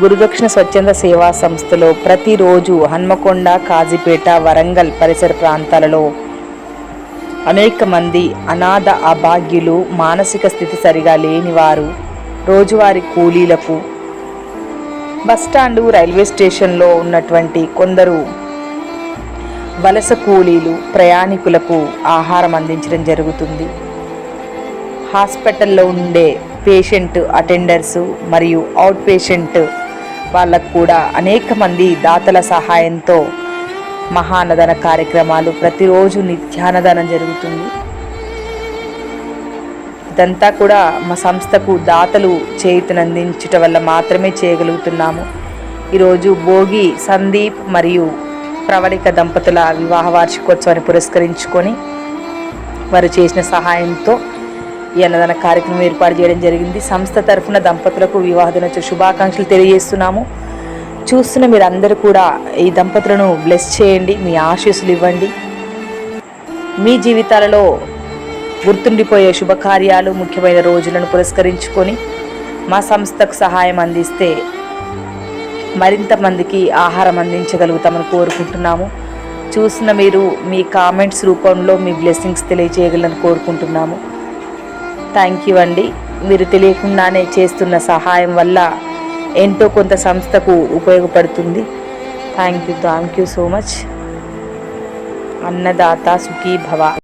గురుదక్షిణ స్వచ్ఛంద సేవా సంస్థలో ప్రతిరోజు హన్మకొండ కాజీపేట వరంగల్ పరిసర ప్రాంతాలలో అనేక మంది అనాథ అభాగ్యులు మానసిక స్థితి సరిగా లేనివారు రోజువారి రోజువారీ కూలీలకు బస్టాండు రైల్వే స్టేషన్లో ఉన్నటువంటి కొందరు వలస కూలీలు ప్రయాణికులకు ఆహారం అందించడం జరుగుతుంది. హాస్పిటల్లో ఉండే పేషెంట్ అటెండర్స్ మరియు అవుట్ పేషెంట్ వాళ్ళకు కూడా అనేక మంది దాతల సహాయంతో మహానదన కార్యక్రమాలు ప్రతిరోజు నిత్యానదానం జరుగుతుంది. ఇదంతా కూడా మా సంస్థకు దాతలు చేయుతనందించటం వల్ల మాత్రమే చేయగలుగుతున్నాము. ఈరోజు భోగి సందీప్ మరియు ప్రవళిక దంపతుల వివాహ వార్షికోత్సవాన్ని పురస్కరించుకొని వారు చేసిన సహాయంతో ఈ అన్నదాన కార్యక్రమం ఏర్పాటు చేయడం జరిగింది. సంస్థ తరఫున దంపతులకు వివాహ దినోత్సవ శుభాకాంక్షలు తెలియజేస్తున్నాము. చూస్తున్న మీరందరూ కూడా ఈ దంపతులను బ్లెస్ చేయండి మీ ఆశీస్సులు ఇవ్వండి. మీ జీవితాలలో గుర్తుండిపోయే శుభకార్యాలు ముఖ్యమైన రోజులను పురస్కరించుకొని మా సంస్థకు సహాయం అందిస్తే మరింత మందికి ఆహారం అందించగలుగుతామని కోరుకుంటున్నాము. చూసిన మీరు మీ కామెంట్స్ రూపంలో మీ బ్లెస్సింగ్స్ తెలియజేయగలని కోరుకుంటున్నాము. థ్యాంక్ యూ అండి. మీరు తెలియకుండానే చేస్తున్న సహాయం వల్ల ఎంతో కొంత సంస్థకు ఉపయోగపడుతుంది. Thank you thank you so much. అన్నదాత సుఖీ భవ